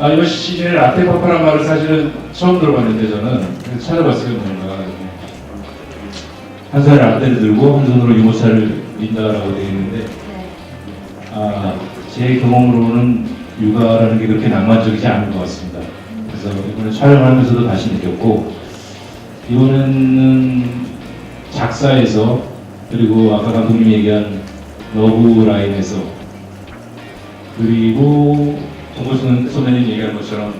라떼파파란 말을 사실은 처음 들어봤는데 저는 찾아봤어요 뭔가 한 손에 라떼를 들고 한 손으로 유모차를 민다라고 되어 있는데 네. 아, 제 경험으로는 육아라는 게 그렇게 낭만적이지 않은 것 같습니다. 그래서 이번에 촬영하면서도 다시 느꼈고 이번에는 작사에서 그리고 아까 감독님이 얘기한 러브 라인에서 그리고 정보선 선배님 얘기한 것처럼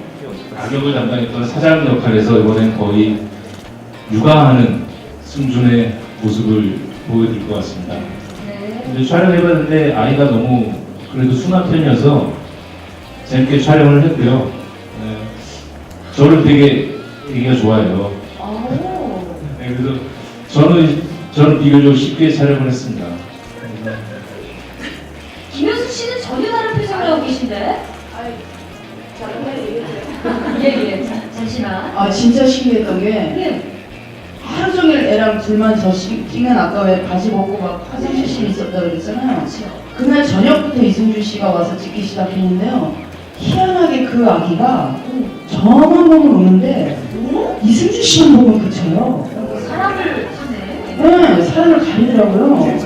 가격을 담당했던 사장 역할에서 이번엔 거의 육아하는 승준의 모습을 보여드릴 것 같습니다. 네. 촬영해봤는데 아이가 너무 그래도 순한 편이어서 재밌게 촬영을 했고요. 네. 저를 되게 얘기가 좋아해요. 오. 네, 그래서 저는 저는 비교적 쉽게 촬영을 했습니다. 김효수 씨는 전혀 다른 표정을 하고 계신데? 얘기해요. 예, 예. 자, 잠시만. 아 진짜 신기했던 게 네. 하루 종일 애랑 둘만 저 시- 찍는 아까 왜 바지 벗고 막 화장실 씬 있었다 그랬잖아요. 그날 저녁부터 이승준 씨가 와서 찍기 시작했는데요. 희한하게 그 아기가 저만 보면 우는데 이승준 씨만 보면 그쳐요. 사람을 하네. 네, 사람을 가리더라고요.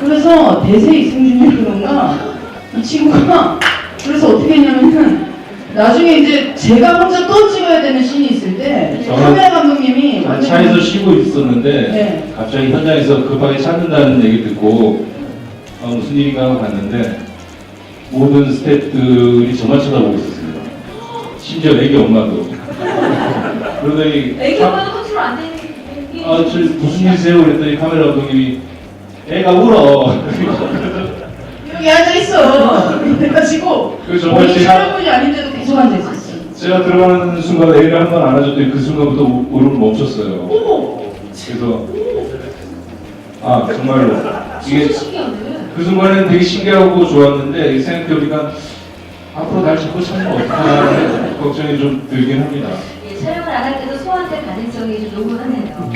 그래서 대세 이승준이 그런가 이 친구가 그래서 어떻게 했냐면은 나중에 이제 제가 혼자 또 찍어야 되는 씬이 있을 때 저는- 카메라 감독님이 저 완전히 차에서 쉬고 있었는데 네. 갑자기 현장에서 급하게 찾는다는 얘기 듣고 아, 무슨 일인가 갔는데 모든 스태프들이 저만 쳐다보고 있었습니다. 심지어 애기 엄마도. 그러더니 애기 카- 엄마도 컨트롤 안 되는 게. 아, 저 무슨 일이세요? 그랬더니 카메라 감독님이 애가 울어. 여기 앉아 있어. 거의 정말 제가- 촬영분이 아닌데도 계속 앉아 있었어요. 제가 들어가는 순간 애를 한 번 안아줬더니 그 순간부터 우- 울음을 멈췄어요. 어머, 그래서 아 정말로 이게 진짜 신기하네. 그 순간에는 되게 신기하고 좋았는데 생각해보니까 앞으로 날 자꾸 찾는 거 어떡하나 걱정이 좀 들긴 합니다. 예, 촬영을 안 할 때도 소환될 가능성이 좀 높은 하네요.